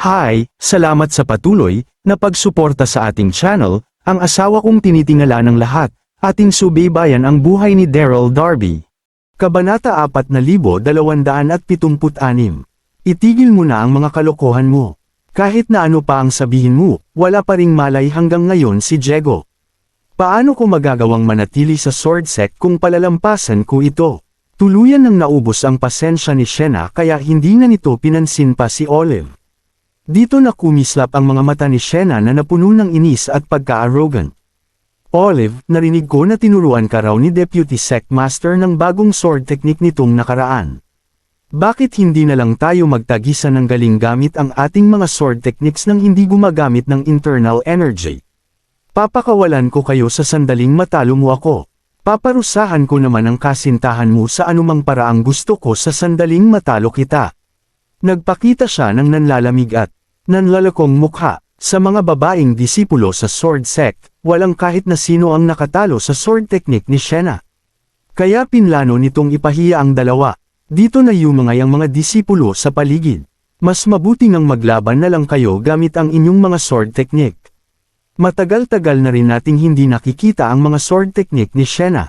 Hi, salamat sa patuloy na pagsuporta sa ating channel, ang asawa kong tinitingala ng lahat, ating subaybayan ang buhay ni Daryl Darby. Kabanata 4276 Itigil mo na ang mga kalokohan mo. Kahit na ano pa ang sabihin mo, wala pa ring malay hanggang ngayon si Diego. Paano ko magagawang manatili sa sword set kung palalampasan ko ito? Tuluyan nang naubos ang pasensya ni Shena kaya hindi na nito pinansin pa si Olive. Dito na kumislap ang mga mata ni Shena na napuno ng inis at pagka-arrogant. Olive, narinig ko na tinuruan ka raw ni Deputy Sec Master ng bagong sword technique nitong nakaraan. Bakit hindi na lang tayo magtagisa ng galing gamit ang ating mga sword techniques nang hindi gumagamit ng internal energy? Papakawalan ko kayo sa sandaling matalo mo ako. Paparusahan ko naman ang kasintahan mo sa anumang paraang gusto ko sa sandaling matalo kita. Nagpakita siya ng nanlalamig at nanlalakong mukha. Sa mga babaeng disipulo sa sword sect, walang kahit na sino ang nakatalo sa sword technique ni Shena. Kaya pinlano nitong ipahiya ang dalawa. Dito na yumangay ang mga disipulo sa paligid. Mas mabuti nang maglaban na lang kayo gamit ang inyong mga sword technique. Matagal-tagal na rin nating hindi nakikita ang mga sword technique ni Shena.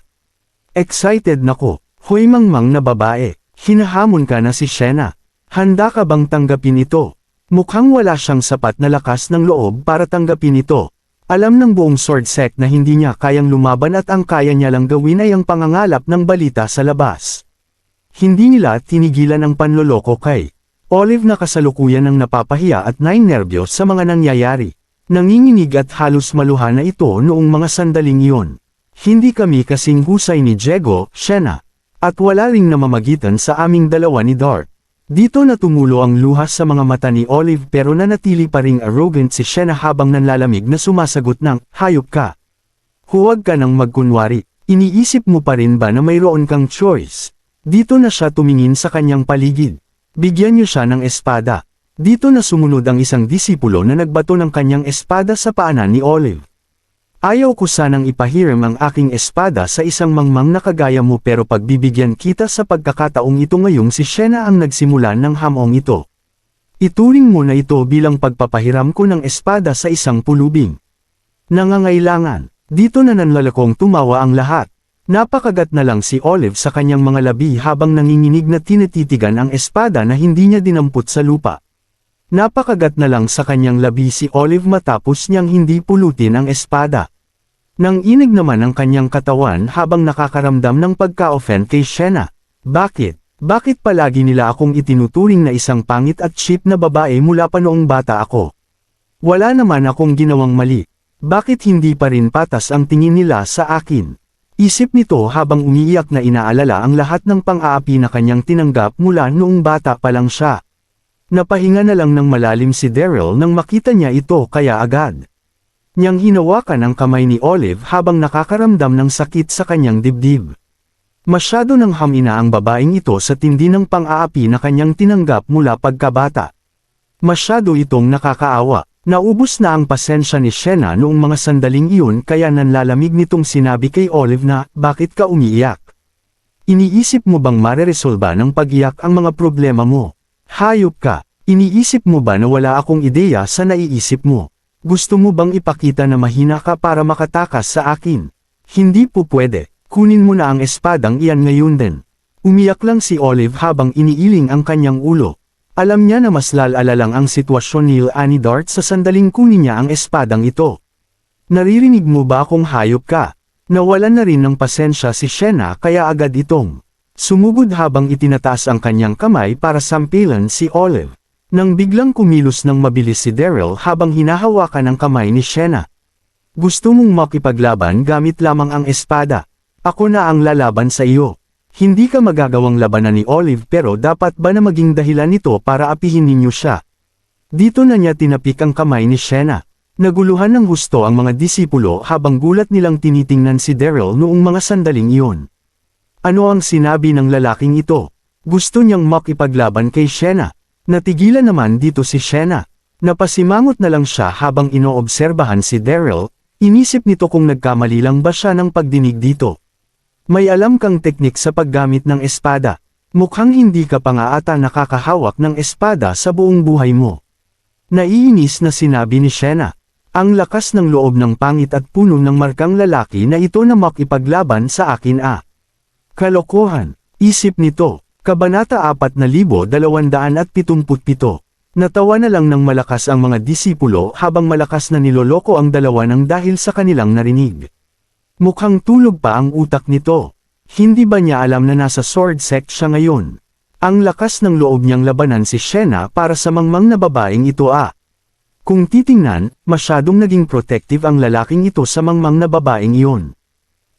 Excited nako, hoy mangmang na babae, hinahamon ka na si Shena. Handa ka bang tanggapin ito? Mukhang wala siyang sapat na lakas ng loob para tanggapin ito. Alam ng buong sword sect na hindi niya kayang lumaban at ang kaya niya lang gawin ay ang pangangalap ng balita sa labas. Hindi nila tinigilan ang panloloko kay Olive na kasalukuyan ng napapahiya at nainerbyo sa mga nangyayari. Nanginginig at halos maluha na ito noong mga sandaling iyon. Hindi kami kasing husay ni Diego, Shena. At wala ring namamagitan sa aming dalawa ni Dart. Dito na ang luha sa mga mata ni Olive pero nanatili pa ring arrogant si Shena habang nanlalamig na sumasagot ng, hayop ka. Huwag ka nang magkunwari, iniisip mo pa rin ba na mayroon kang choice? Dito na siya tumingin sa kanyang paligid. Bigyan niyo siya ng espada. Dito na sumunod ang isang disipulo na nagbato ng kanyang espada sa paanan ni Olive. Ayaw ko sanang ipahiram ang aking espada sa isang mangmang na kagaya mo pero pagbibigyan kita sa pagkakataong ito ngayong si Shena ang nagsimulan ng hamong ito. Ituring mo na ito bilang pagpapahiram ko ng espada sa isang pulubing. Nangangailangan, dito na nanlalakong tumawa ang lahat. Napakagat na lang si Olive sa kanyang mga labi habang nanginginig na tinititigan ang espada na hindi niya dinampot sa lupa. Napakagat na lang sa kanyang labi si Olive matapos niyang hindi pulutin ang espada. Nang inig naman ang kanyang katawan habang nakakaramdam ng pagka-offend kay Shena. Bakit? Bakit palagi nila akong itinuturing na isang pangit at cheap na babae mula pa noong bata ako? Wala naman akong ginawang mali. Bakit hindi pa rin patas ang tingin nila sa akin? Isip nito habang umiiyak na inaalala ang lahat ng pang-aapi na kanyang tinanggap mula noong bata pa lang siya. Napahinga na lang ng malalim si Daryl nang makita niya ito kaya agad. Niyang hinawakan ang kamay ni Olive habang nakakaramdam ng sakit sa kanyang dibdib. Masyado nang hamina ang babaeng ito sa tindi ng pang-aapi na kanyang tinanggap mula pagkabata. Masyado itong nakakaawa. Naubos na ang pasensya ni Shena noong mga sandaling iyon kaya nanlalamig nitong sinabi kay Olive na, bakit ka umiiyak? Iniisip mo bang mareresolba ng pag-iyak ang mga problema mo? Hayop ka, iniisip mo ba na wala akong ideya sa naiisip mo? Gusto mo bang ipakita na mahina ka para makatakas sa akin? Hindi po pwede, kunin mo na ang espadang iyan ngayon din. Umiyak lang si Olive habang iniiling ang kanyang ulo. Alam niya na mas lalala lang ang sitwasyon ni Annie sa sandaling kunin niya ang espadang ito. Naririnig mo ba kung hayop ka? Nawalan na rin ng pasensya si Shena kaya agad itong sumugod habang itinataas ang kanyang kamay para sampilan si Olive. Nang biglang kumilos ng mabilis si Daryl habang hinahawakan ang kamay ni Shena. Gusto mong makipaglaban gamit lamang ang espada. Ako na ang lalaban sa iyo. Hindi ka magagawang labanan ni Olive pero dapat ba na maging dahilan nito para apihin ninyo siya? Dito na niya tinapik ang kamay ni Shena. Naguluhan ng gusto ang mga disipulo habang gulat nilang tinitingnan si Daryl noong mga sandaling iyon. Ano ang sinabi ng lalaking ito? Gusto niyang makipaglaban kay Shena. Natigilan naman dito si Shena. Napasimangot na lang siya habang inoobserbahan si Daryl, inisip nito kung nagkamali lang ba siya ng pagdinig dito. May alam kang teknik sa paggamit ng espada. Mukhang hindi ka pa nga ata nakakahawak ng espada sa buong buhay mo. Naiinis na sinabi ni Shena. Ang lakas ng loob ng pangit at puno ng markang lalaki na ito na makipaglaban sa akin ah. Kalokohan. Isip nito. Kabanata 4277. Natawa na lang ng malakas ang mga disipulo habang malakas na niloloko ang dalawa ng dahil sa kanilang narinig. Mukhang tulog pa ang utak nito. Hindi ba niya alam na nasa sword sect siya ngayon? Ang lakas ng loob niyang labanan si Shena para sa mangmang na babaeng ito ah. Kung titingnan, masyadong naging protective ang lalaking ito sa mangmang na babaeng iyon.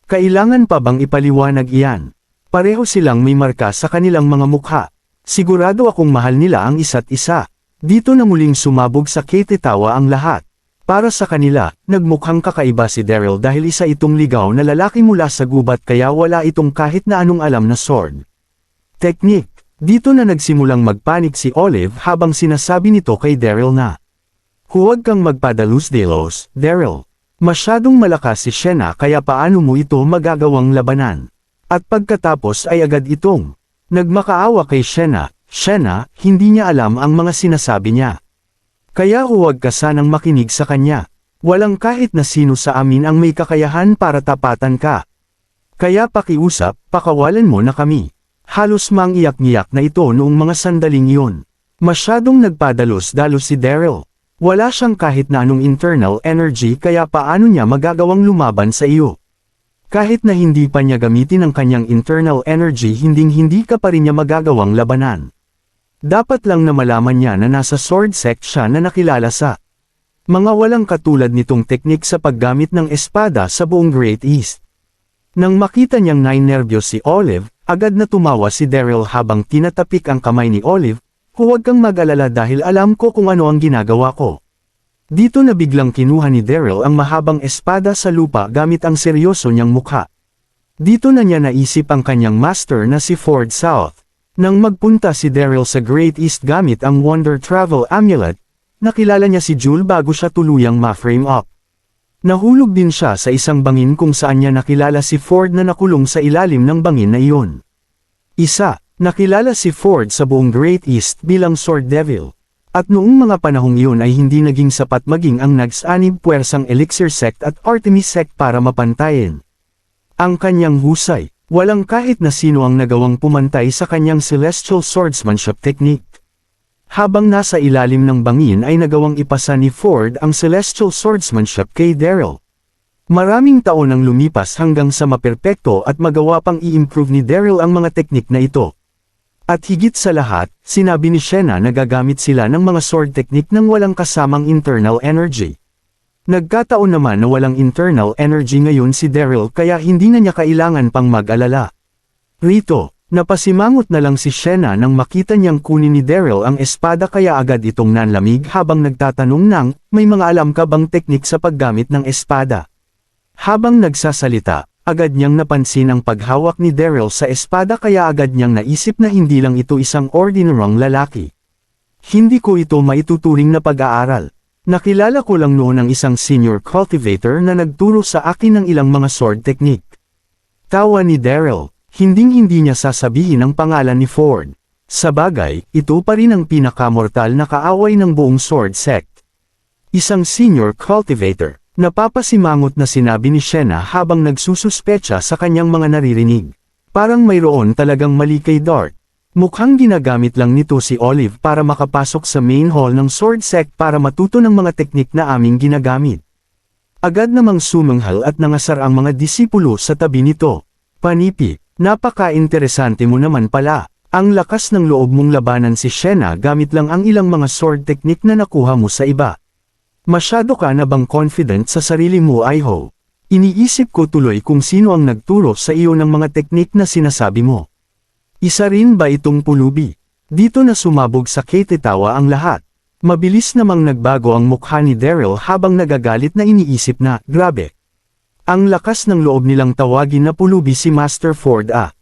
Kailangan pa bang ipaliwanag iyan? Pareho silang may marka sa kanilang mga mukha. Sigurado akong mahal nila ang isa't isa. Dito na muling sumabog sa ketetawa ang lahat. Para sa kanila, nagmukhang kakaiba si Daryl dahil isa itong ligaw na lalaki mula sa gubat kaya wala itong kahit na anong alam na sword. Teknik, dito na nagsimulang magpanik si Olive habang sinasabi nito kay Daryl na, Huwag kang magpadalus-delos, Daryl. Masyadong malakas si Shena kaya paano mo ito magagawang labanan. At pagkatapos ay agad itong, nagmakaawa kay Shena, Shena, hindi niya alam ang mga sinasabi niya. Kaya huwag ka sanang makinig sa kanya. Walang kahit na sino sa amin ang may kakayahan para tapatan ka. Kaya pakiusap, pakawalan mo na kami. Halos mang iyak-ngiyak na ito noong mga sandaling iyon. Masyadong nagpadalos-dalos si Daryl. Wala siyang kahit na anong internal energy kaya paano niya magagawang lumaban sa iyo. Kahit na hindi pa niya gamitin ang kanyang internal energy hinding-hindi ka pa rin niya magagawang labanan. Dapat lang na malaman niya na nasa sword sect siya na nakilala sa mga walang katulad nitong teknik sa paggamit ng espada sa buong Great East. Nang makita niyang nainerbyo si Olive, agad na tumawa si Daryl habang tinatapik ang kamay ni Olive, huwag kang mag-alala dahil alam ko kung ano ang ginagawa ko. Dito na biglang kinuha ni Daryl ang mahabang espada sa lupa gamit ang seryoso niyang mukha. Dito na niya naisip ang kanyang master na si Ford South. Nang magpunta si Daryl sa Great East gamit ang Wonder Travel Amulet, nakilala niya si Jule bago siya tuluyang ma-frame up. Nahulog din siya sa isang bangin kung saan niya nakilala si Ford na nakulong sa ilalim ng bangin na iyon. Isa, nakilala si Ford sa buong Great East bilang Sword Devil. At noong mga panahong iyon ay hindi naging sapat maging ang nags-anib puwersang Elixir Sect at Artemis Sect para mapantayin. Ang kanyang husay, Walang kahit na sino ang nagawang pumantay sa kanyang celestial swordsmanship technique. Habang nasa ilalim ng bangin ay nagawang ipasa ni Ford ang celestial swordsmanship kay Daryl. Maraming taon ang lumipas hanggang sa maperpekto at magawa pang i-improve ni Daryl ang mga teknik na ito. At higit sa lahat, sinabi ni Shena na gagamit sila ng mga sword technique nang walang kasamang internal energy. Nagkataon naman na walang internal energy ngayon si Daryl kaya hindi na niya kailangan pang mag-alala. Rito, napasimangot na lang si Shena nang makita niyang kunin ni Daryl ang espada kaya agad itong nanlamig habang nagtatanong ng, may mga alam ka bang teknik sa paggamit ng espada? Habang nagsasalita, agad niyang napansin ang paghawak ni Daryl sa espada kaya agad niyang naisip na hindi lang ito isang ordinaryong lalaki. Hindi ko ito maituturing na pag-aaral. Nakilala ko lang noon ang isang senior cultivator na nagturo sa akin ng ilang mga sword technique. Tawa ni Daryl, hinding-hindi niya sasabihin ang pangalan ni Ford. Sa bagay, ito pa rin ang pinakamortal na kaaway ng buong sword sect. Isang senior cultivator, napapasimangot na sinabi ni Shena habang nagsususpecha sa kanyang mga naririnig. Parang mayroon talagang mali kay Dart. Mukhang ginagamit lang nito si Olive para makapasok sa main hall ng sword sect para matuto ng mga teknik na aming ginagamit. Agad namang sumanghal at nangasar ang mga disipulo sa tabi nito. Panipi, napaka-interesante mo naman pala. Ang lakas ng loob mong labanan si Shena gamit lang ang ilang mga sword technique na nakuha mo sa iba. Masyado ka na bang confident sa sarili mo Iho? Iniisip ko tuloy kung sino ang nagturo sa iyo ng mga teknik na sinasabi mo. Isa rin ba itong pulubi? Dito na sumabog sa ketetawa ang lahat. Mabilis namang nagbago ang mukha ni Daryl habang nagagalit na iniisip na, grabe. Ang lakas ng loob nilang tawagin na pulubi si Master Ford ah.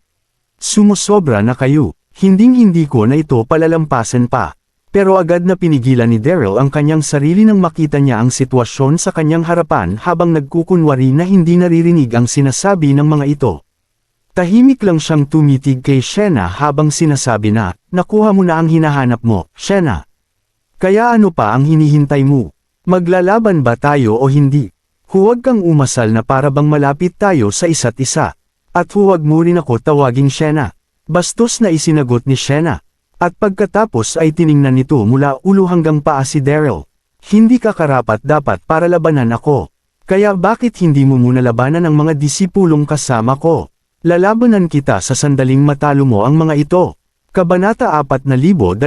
Sumusobra na kayo, hinding-hindi ko na ito palalampasan pa. Pero agad na pinigilan ni Daryl ang kanyang sarili nang makita niya ang sitwasyon sa kanyang harapan habang nagkukunwari na hindi naririnig ang sinasabi ng mga ito. Tahimik lang siyang tumitig kay Shena habang sinasabi na, nakuha mo na ang hinahanap mo, Shena. Kaya ano pa ang hinihintay mo? Maglalaban ba tayo o hindi? Huwag kang umasal na para bang malapit tayo sa isa't isa. At huwag mo rin ako tawaging Shena. Bastos na isinagot ni Shena. At pagkatapos ay tiningnan nito mula ulo hanggang paa si Daryl. Hindi ka karapat dapat para labanan ako. Kaya bakit hindi mo muna labanan ang mga disipulong kasama ko? Lalabanan kita sa sandaling matalo mo ang mga ito. Kabanata 4278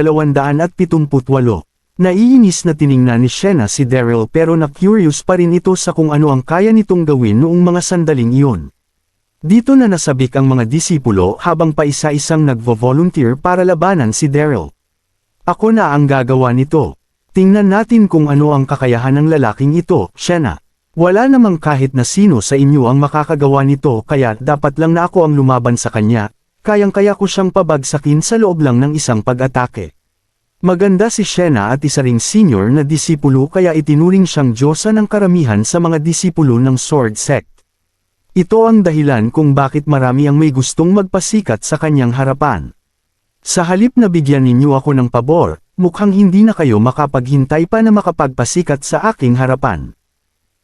Naiinis na tiningnan ni Shena si Daryl pero na-curious pa rin ito sa kung ano ang kaya nitong gawin noong mga sandaling iyon. Dito na nasabik ang mga disipulo habang pa isa-isang nagvo-volunteer para labanan si Daryl. Ako na ang gagawa nito. Tingnan natin kung ano ang kakayahan ng lalaking ito, Shena. Wala namang kahit na sino sa inyo ang makakagawa nito kaya dapat lang na ako ang lumaban sa kanya, kayang-kaya ko siyang pabagsakin sa loob lang ng isang pag-atake. Maganda si Shena at isa ring senior na disipulo kaya itinuring siyang Diyosa ng karamihan sa mga disipulo ng Sword Sect. Ito ang dahilan kung bakit marami ang may gustong magpasikat sa kanyang harapan. Sa halip na bigyan ninyo ako ng pabor, mukhang hindi na kayo makapaghintay pa na makapagpasikat sa aking harapan.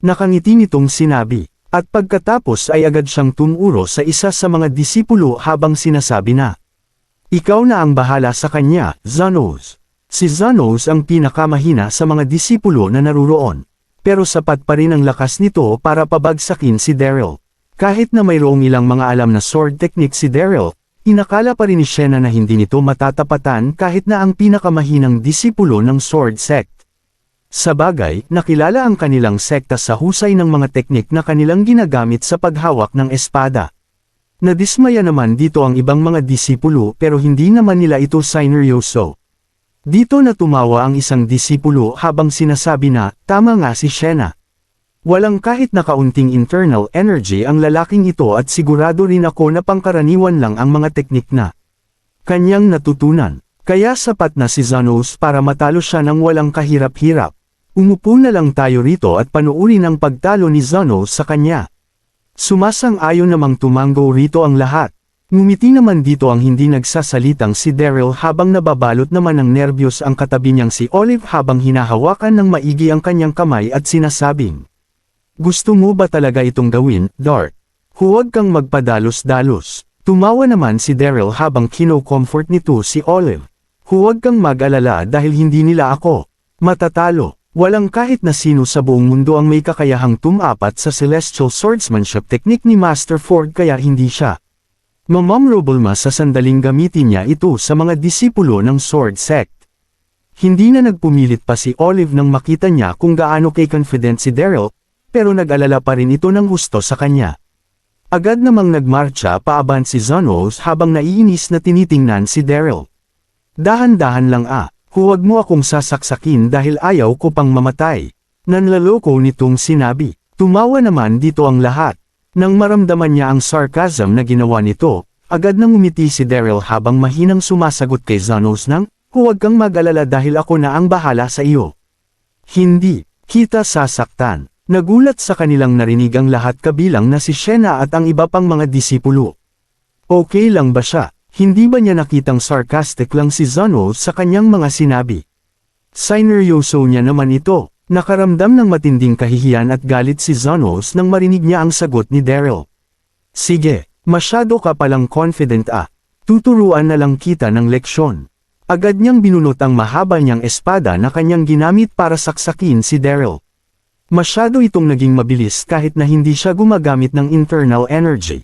Nakangiti nitong sinabi, at pagkatapos ay agad siyang tumuro sa isa sa mga disipulo habang sinasabi na, Ikaw na ang bahala sa kanya, Zanos. Si Zanos ang pinakamahina sa mga disipulo na naruroon. Pero sapat pa rin ang lakas nito para pabagsakin si Daryl. Kahit na mayroong ilang mga alam na sword technique si Daryl, inakala pa rin ni Shena na hindi nito matatapatan kahit na ang pinakamahinang disipulo ng sword sect. Sa bagay, nakilala ang kanilang sekta sa husay ng mga teknik na kanilang ginagamit sa paghawak ng espada. Nadismaya naman dito ang ibang mga disipulo pero hindi naman nila ito sineryoso. Dito na tumawa ang isang disipulo habang sinasabi na, tama nga si Shena. Walang kahit na kaunting internal energy ang lalaking ito at sigurado rin ako na pangkaraniwan lang ang mga teknik na kanyang natutunan. Kaya sapat na si Zanos para matalo siya ng walang kahirap-hirap. Umupo na lang tayo rito at panuurin ang pagtalo ni Zanos sa kanya. Sumasang-ayon namang tumango rito ang lahat. Ngumiti naman dito ang hindi nagsasalitang si Daryl habang nababalot naman ng nerbiyos ang katabi niyang si Olive habang hinahawakan ng maigi ang kanyang kamay at sinasabing, Gusto mo ba talaga itong gawin, Dart? Huwag kang magpadalos-dalos. Tumawa naman si Daryl habang kino-comfort nito si Olive. Huwag kang mag-alala dahil hindi nila ako. Matatalo. Walang kahit na sino sa buong mundo ang may kakayahang tumapat sa celestial swordsmanship technique ni Master Ford kaya hindi siya. Mamamrobal ma sa sandaling gamitin niya ito sa mga disipulo ng Sword Sect. Hindi na nagpumilit pa si Olive nang makita niya kung gaano kay confident si Daryl, pero nag-alala pa rin ito ng gusto sa kanya. Agad namang nagmarcha paaban si Zonos habang naiinis na tinitingnan si Daryl. Dahan-dahan lang ah, huwag mo akong sasaksakin dahil ayaw ko pang mamatay. Nanlaloko nitong sinabi. Tumawa naman dito ang lahat. Nang maramdaman niya ang sarcasm na ginawa nito, agad nang umiti si Daryl habang mahinang sumasagot kay Zanos ng, huwag kang mag-alala dahil ako na ang bahala sa iyo. Hindi, kita sasaktan. Nagulat sa kanilang narinig ang lahat kabilang na si Shena at ang iba pang mga disipulo. Okay lang ba siya? Hindi ba niya nakitang sarcastic lang si Zanos sa kanyang mga sinabi? Sineryoso niya naman ito. Nakaramdam ng matinding kahihiyan at galit si Zanos nang marinig niya ang sagot ni Daryl. Sige, masyado ka palang confident ah. Tuturuan na lang kita ng leksyon. Agad niyang binunot ang mahaba niyang espada na kanyang ginamit para saksakin si Daryl. Masyado itong naging mabilis kahit na hindi siya gumagamit ng internal energy.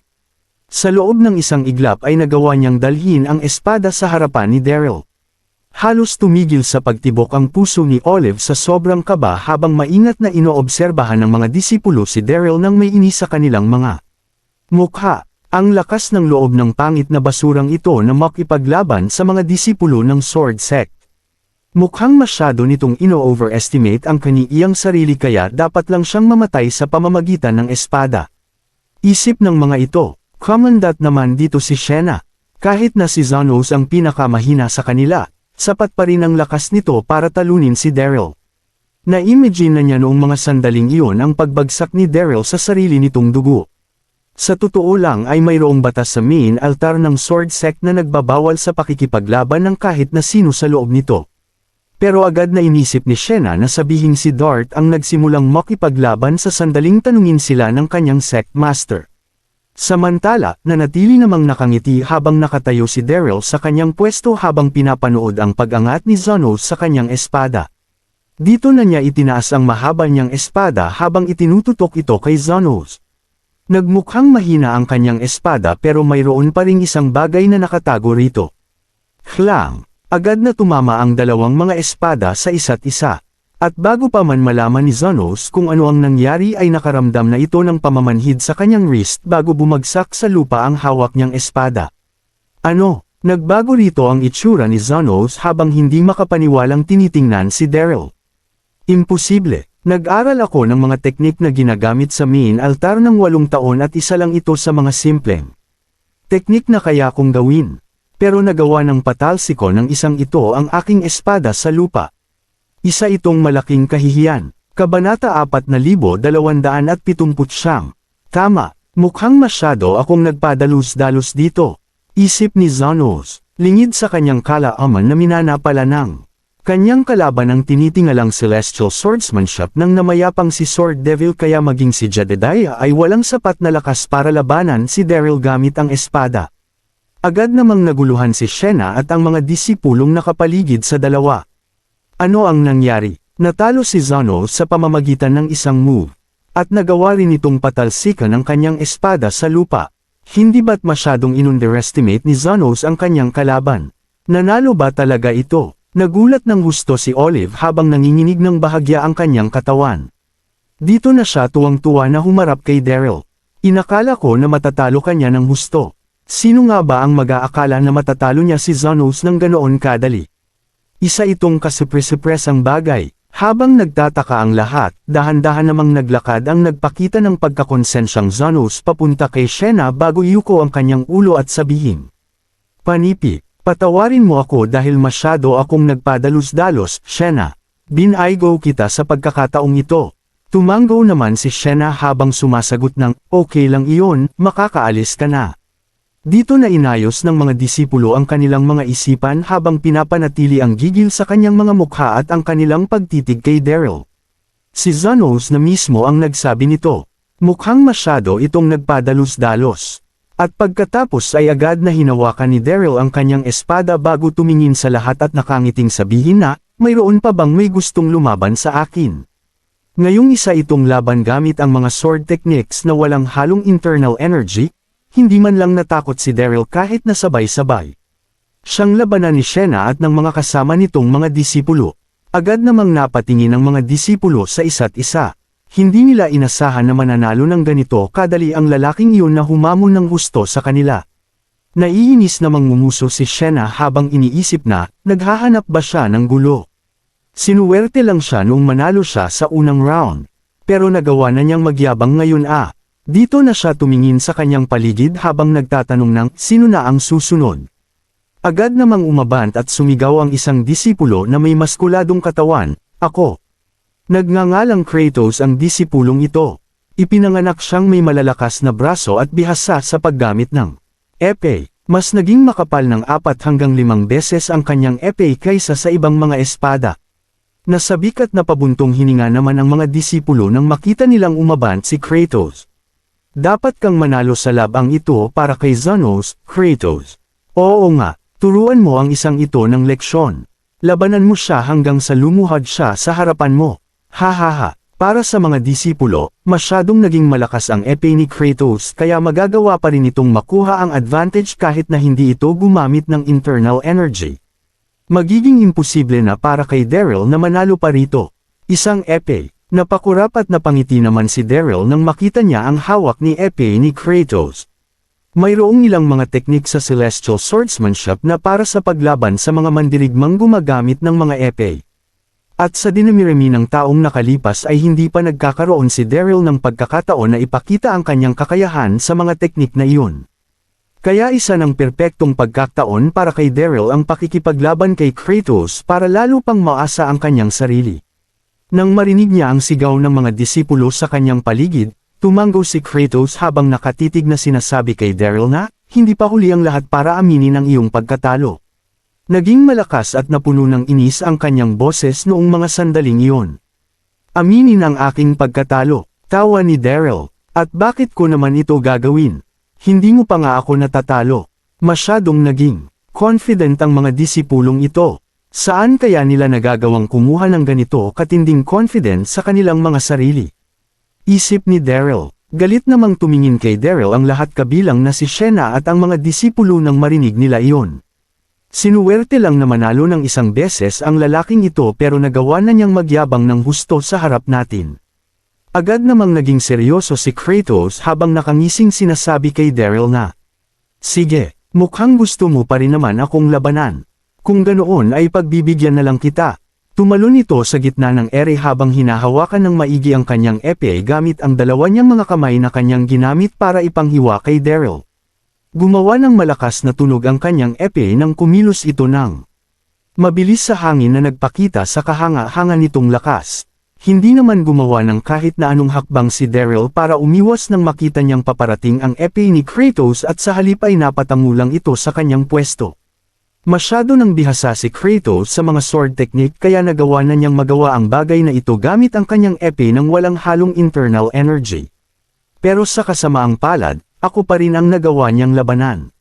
Sa loob ng isang iglap ay nagawa niyang dalhin ang espada sa harapan ni Daryl. Halos tumigil sa pagtibok ang puso ni Olive sa sobrang kaba habang maingat na inoobserbahan ng mga disipulo si Daryl nang may ini sa kanilang mga mukha. Ang lakas ng loob ng pangit na basurang ito na makipaglaban sa mga disipulo ng Sword Sect. Mukhang masyado nitong ino-overestimate ang kaniiyang sarili kaya dapat lang siyang mamatay sa pamamagitan ng espada. Isip ng mga ito, commandant naman dito si Shena. Kahit na si Zanos ang pinakamahina sa kanila, sapat pa rin ang lakas nito para talunin si Daryl. Na-imagine na niya noong mga sandaling iyon ang pagbagsak ni Daryl sa sarili nitong dugo. Sa totoo lang ay mayroong batas sa main altar ng sword sect na nagbabawal sa pakikipaglaban ng kahit na sino sa loob nito. Pero agad na inisip ni Shena na sabihing si Dart ang nagsimulang makipaglaban sa sandaling tanungin sila ng kanyang sect master. Samantala, nanatili namang nakangiti habang nakatayo si Daryl sa kanyang pwesto habang pinapanood ang pag-angat ni Zonos sa kanyang espada. Dito na niya itinaas ang mahaba niyang espada habang itinututok ito kay Zonos. Nagmukhang mahina ang kanyang espada pero mayroon pa ring isang bagay na nakatago rito. Klang! Agad na tumama ang dalawang mga espada sa isa't isa. At bago pa man malaman ni Zonos kung ano ang nangyari ay nakaramdam na ito ng pamamanhid sa kanyang wrist bago bumagsak sa lupa ang hawak niyang espada. Ano? Nagbago rito ang itsura ni Zonos habang hindi makapaniwalang tinitingnan si Daryl. Imposible. Nag-aral ako ng mga teknik na ginagamit sa main altar ng walong taon at isa lang ito sa mga simpleng teknik na kaya kong gawin. Pero nagawa ng patalsiko ng isang ito ang aking espada sa lupa. Isa itong malaking kahihiyan. Kabanata 4279. Tama, mukhang masyado akong nagpadalus-dalus dito. Isip ni Zonos, lingid sa kanyang kalaaman na minanapala ng kanyang kalaban ang tinitingalang celestial swordsmanship ng namayapang si Sword Devil kaya maging si Jedediah ay walang sapat na lakas para labanan si Daryl gamit ang espada. Agad namang naguluhan si Shena at ang mga disipulong nakapaligid sa dalawa. Ano ang nangyari? Natalo si Zano sa pamamagitan ng isang move. At nagawa rin itong patalsikan ng kanyang espada sa lupa. Hindi ba't masyadong inunderestimate ni Zanos ang kanyang kalaban? Nanalo ba talaga ito? Nagulat ng husto si Olive habang nanginginig ng bahagya ang kanyang katawan. Dito na siya tuwang-tuwa na humarap kay Daryl. Inakala ko na matatalo kanya ng husto. Sino nga ba ang mag-aakala na matatalo niya si Zanos ng ganoon kadali? Isa itong kasupres-supresang bagay. Habang nagtataka ang lahat, dahan-dahan namang naglakad ang nagpakita ng pagkakonsensyang Zanos papunta kay Shena bago yuko ang kanyang ulo at sabihin. Panipi, patawarin mo ako dahil masyado akong nagpadalus-dalos, Shena. Binaygo kita sa pagkakataong ito. Tumanggo naman si Shena habang sumasagot ng, okay lang iyon, makakaalis ka na. Dito na inayos ng mga disipulo ang kanilang mga isipan habang pinapanatili ang gigil sa kanyang mga mukha at ang kanilang pagtitig kay Daryl. Si Zanos na mismo ang nagsabi nito. Mukhang masyado itong nagpadalus-dalos. At pagkatapos ay agad na hinawakan ni Daryl ang kanyang espada bago tumingin sa lahat at nakangiting sabihin na, mayroon pa bang may gustong lumaban sa akin? Ngayong isa itong laban gamit ang mga sword techniques na walang halong internal energy, hindi man lang natakot si Daryl kahit nasabay-sabay. Siyang labanan ni Shena at ng mga kasama nitong mga disipulo. Agad namang napatingin ang mga disipulo sa isa't isa. Hindi nila inasahan na mananalo ng ganito kadali ang lalaking iyon na humamon ng gusto sa kanila. Naiinis namang ngumuso si Shena habang iniisip na, naghahanap ba siya ng gulo. Sinuwerte lang siya noong manalo siya sa unang round. Pero nagawa na niyang magyabang ngayon ah. Dito na siya tumingin sa kanyang paligid habang nagtatanong ng sino na ang susunod. Agad namang umabant at sumigaw ang isang disipulo na may maskuladong katawan, ako. Nagngangalang Kratos ang disipulong ito. Ipinanganak siyang may malalakas na braso at bihasa sa paggamit ng epe. Mas naging makapal ng apat hanggang limang beses ang kanyang epe kaysa sa ibang mga espada. Nasabikat na pabuntong hininga naman ang mga disipulo nang makita nilang umabant si Kratos. Dapat kang manalo sa labang ito para kay Zanos, Kratos. Oo nga, turuan mo ang isang ito ng leksyon. Labanan mo siya hanggang sa lumuhad siya sa harapan mo. Ha ha ha. Para sa mga disipulo, masyadong naging malakas ang epe ni Kratos kaya magagawa pa rin itong makuha ang advantage kahit na hindi ito gumamit ng internal energy. Magiging imposible na para kay Daryl na manalo pa rito. Isang epe, Napakurap at napangiti naman si Daryl nang makita niya ang hawak ni Epe ni Kratos. Mayroong ilang mga teknik sa celestial swordsmanship na para sa paglaban sa mga mandirigmang gumagamit ng mga Epe. At sa dinamirami ng taong nakalipas ay hindi pa nagkakaroon si Daryl ng pagkakataon na ipakita ang kanyang kakayahan sa mga teknik na iyon. Kaya isa ng perpektong pagkakataon para kay Daryl ang pakikipaglaban kay Kratos para lalo pang maasa ang kanyang sarili. Nang marinig niya ang sigaw ng mga disipulo sa kanyang paligid, tumanggo si Kratos habang nakatitig na sinasabi kay Daryl na, hindi pa huli ang lahat para aminin ang iyong pagkatalo. Naging malakas at napuno ng inis ang kanyang boses noong mga sandaling iyon. Aminin ang aking pagkatalo, tawa ni Daryl, at bakit ko naman ito gagawin? Hindi mo pa nga ako natatalo. Masyadong naging confident ang mga disipulong ito. Saan kaya nila nagagawang kumuha ng ganito katinding confidence sa kanilang mga sarili? Isip ni Daryl. Galit namang tumingin kay Daryl ang lahat kabilang na si Shena at ang mga disipulo nang marinig nila iyon. Sinuwerte lang na manalo ng isang beses ang lalaking ito pero nagawa na niyang magyabang ng husto sa harap natin. Agad namang naging seryoso si Kratos habang nakangising sinasabi kay Daryl na, Sige, mukhang gusto mo pa rin naman akong labanan. Kung ganoon ay pagbibigyan na lang kita. Tumalon ito sa gitna ng ere habang hinahawakan ng maigi ang kanyang epe gamit ang dalawa niyang mga kamay na kanyang ginamit para ipanghiwa kay Daryl. Gumawa ng malakas na tunog ang kanyang epe nang kumilos ito ng mabilis sa hangin na nagpakita sa kahanga-hanga nitong lakas. Hindi naman gumawa ng kahit na anong hakbang si Daryl para umiwas nang makita niyang paparating ang epe ni Kratos at sa halip ay napatangulang ito sa kanyang pwesto. Masyado nang bihasa si Kratos sa mga sword technique kaya nagawa na niyang magawa ang bagay na ito gamit ang kanyang epe ng walang halong internal energy. Pero sa kasamaang palad, ako pa rin ang nagawa niyang labanan.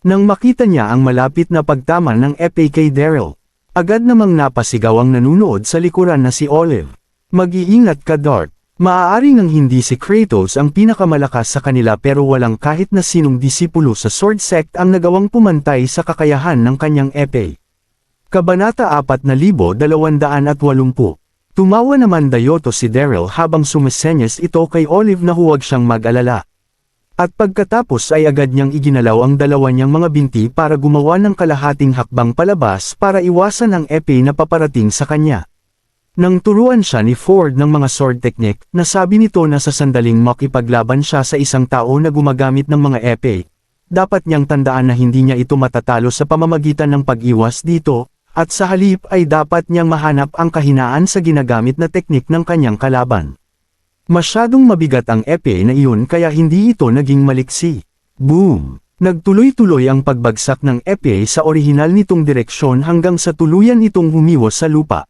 Nang makita niya ang malapit na pagtama ng epe kay Daryl, agad namang napasigaw ang nanunood sa likuran na si Olive. Mag-iingat ka Dart, maaari nang hindi si Kratos ang pinakamalakas sa kanila pero walang kahit na sinong disipulo sa sword sect ang nagawang pumantay sa kakayahan ng kanyang epe. Kabanata 4280 Tumawa naman dayoto si Daryl habang sumisenyas ito kay Olive na huwag siyang mag-alala. At pagkatapos ay agad niyang iginalaw ang dalawa niyang mga binti para gumawa ng kalahating hakbang palabas para iwasan ang epe na paparating sa kanya. Nang turuan siya ni Ford ng mga sword technique, nasabi nito na sa sandaling makipaglaban siya sa isang tao na gumagamit ng mga epe. Dapat niyang tandaan na hindi niya ito matatalo sa pamamagitan ng pag-iwas dito, at sa halip ay dapat niyang mahanap ang kahinaan sa ginagamit na teknik ng kanyang kalaban. Masyadong mabigat ang epe na iyon kaya hindi ito naging maliksi. Boom! Nagtuloy-tuloy ang pagbagsak ng epe sa orihinal nitong direksyon hanggang sa tuluyan itong humiwas sa lupa.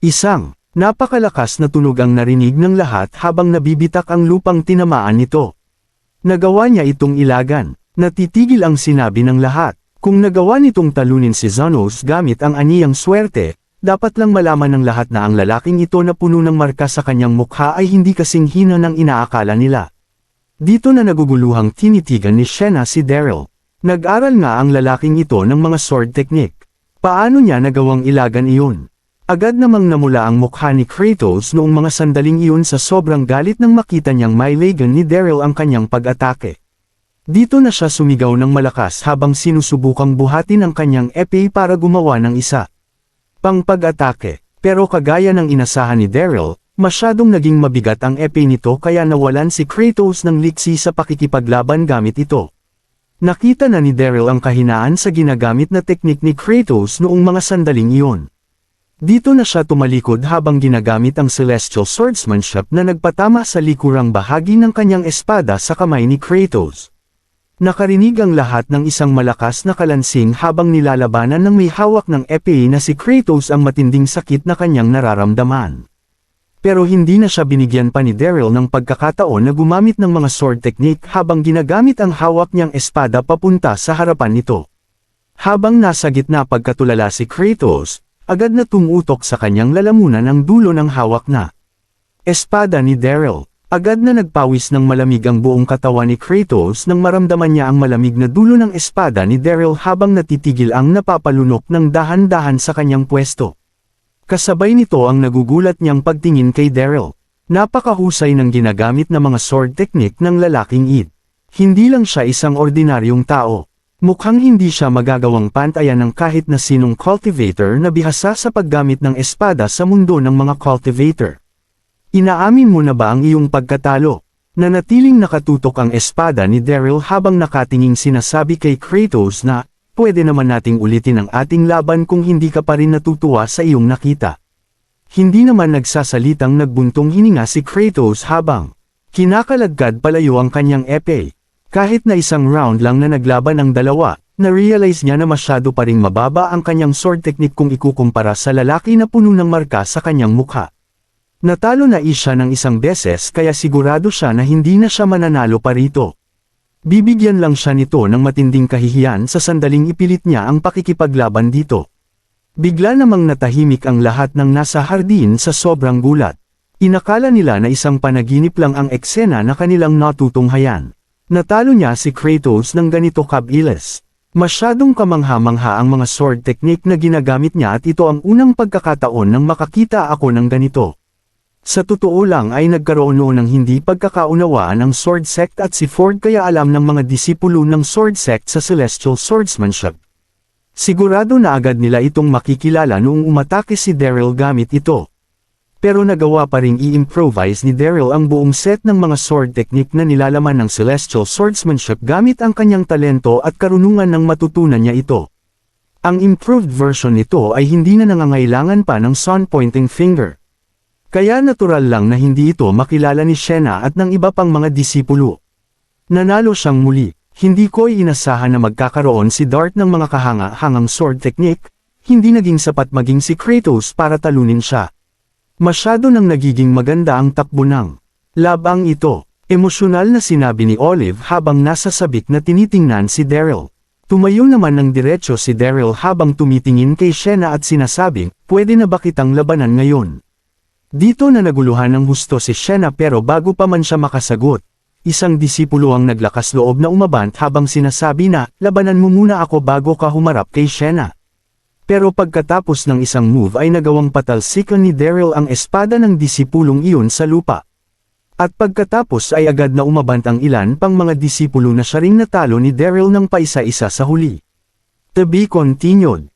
Isang, napakalakas na tunog ang narinig ng lahat habang nabibitak ang lupang tinamaan nito. Nagawa niya itong ilagan, natitigil ang sinabi ng lahat. Kung nagawa nitong talunin si Zanos gamit ang aniyang swerte, dapat lang malaman ng lahat na ang lalaking ito na puno ng marka sa kanyang mukha ay hindi kasing hina ng inaakala nila. Dito na naguguluhang tinitigan ni Shena si Daryl. Nag-aral nga ang lalaking ito ng mga sword technique. Paano niya nagawang ilagan iyon? Agad namang namula ang mukha ni Kratos noong mga sandaling iyon sa sobrang galit nang makita niyang mailagan ni Daryl ang kanyang pag-atake. Dito na siya sumigaw ng malakas habang sinusubukang buhatin ang kanyang epe para gumawa ng isa pang pag-atake. Pero kagaya ng inasahan ni Daryl, masyadong naging mabigat ang epe nito kaya nawalan si Kratos ng liksi sa pakikipaglaban gamit ito. Nakita na ni Daryl ang kahinaan sa ginagamit na teknik ni Kratos noong mga sandaling iyon. Dito na siya tumalikod habang ginagamit ang celestial swordsmanship na nagpatama sa likurang bahagi ng kanyang espada sa kamay ni Kratos. Nakarinig ang lahat ng isang malakas na kalansing habang nilalabanan ng may hawak ng epe na si Kratos ang matinding sakit na kanyang nararamdaman. Pero hindi na siya binigyan pa ni Daryl ng pagkakataon na gumamit ng mga sword technique habang ginagamit ang hawak niyang espada papunta sa harapan nito. Habang nasa gitna pagkatulala si Kratos, agad na tumutok sa kanyang lalamunan ang dulo ng hawak na espada ni Daryl. Agad na nagpawis ng malamig ang buong katawan ni Kratos nang maramdaman niya ang malamig na dulo ng espada ni Daryl habang natitigil ang napapalunok ng dahan-dahan sa kanyang pwesto. Kasabay nito ang nagugulat niyang pagtingin kay Daryl. Napakahusay ng ginagamit na mga sword technique ng lalaking id. Hindi lang siya isang ordinaryong tao. Mukhang hindi siya magagawang pantayan ng kahit na sinong cultivator na bihasa sa paggamit ng espada sa mundo ng mga cultivator. Inaamin mo na ba ang iyong pagkatalo? Nanatiling nakatutok ang espada ni Daryl habang nakatinging sinasabi kay Kratos na, pwede naman nating ulitin ang ating laban kung hindi ka pa rin natutuwa sa iyong nakita. Hindi naman nagsasalitang nagbuntong hininga si Kratos habang kinakalagkad palayo ang kanyang epe. Kahit na isang round lang na naglaban ang dalawa, Na-realize niya na masyado pa ring mababa ang kanyang sword technique kung ikukumpara sa lalaki na puno ng marka sa kanyang mukha. Natalo na siya ng isang beses kaya sigurado siya na hindi na siya mananalo pa rito. Bibigyan lang siya nito ng matinding kahihiyan sa sandaling ipilit niya ang pakikipaglaban dito. Bigla namang natahimik ang lahat ng nasa hardin sa sobrang gulat. Inakala nila na isang panaginip lang ang eksena na kanilang natutunghayan. Natalo niya si Kratos ng ganito kabilis. Masyadong kamangha-mangha ang mga sword technique na ginagamit niya at ito ang unang pagkakataon nang makakita ako ng ganito. Sa totoo lang ay nagkaroon noon ng hindi pagkakaunawaan ng sword sect at si Ford kaya alam ng mga disipulo ng sword sect sa celestial swordsmanship. Sigurado na agad nila itong makikilala noong umatake si Daryl gamit ito. Pero nagawa pa ring i-improvise ni Daryl ang buong set ng mga sword technique na nilalaman ng celestial swordsmanship gamit ang kanyang talento at karunungan ng matutunan niya ito. Ang improved version nito ay hindi na nangangailangan pa ng sun pointing finger. Kaya natural lang na hindi ito makilala ni Shena at ng iba pang mga disipulo. Nanalo siyang muli, hindi ko inasahan na magkakaroon si Dart ng mga kahanga-hangang sword technique, hindi naging sapat maging si Kratos para talunin siya. Masyado nang nagiging maganda ang takbo ng labang ito. Emosyonal na sinabi ni Olive habang nasa sabik na tinitingnan si Daryl. Tumayo naman ng diretsyo si Daryl habang tumitingin kay Shena at sinasabing, pwede na ba kitang labanan ngayon? Dito na naguluhan ng husto si Shena pero bago pa man siya makasagot, isang disipulo ang naglakas loob na umabant habang sinasabi na, labanan mo muna ako bago ka humarap kay Shena. Pero pagkatapos ng isang move ay nagawang patalsikan ni Daryl ang espada ng disipulong iyon sa lupa. At pagkatapos ay agad na umabant ang ilan pang mga disipulo na siya natalo ni Daryl ng paisa-isa sa huli. To be continued.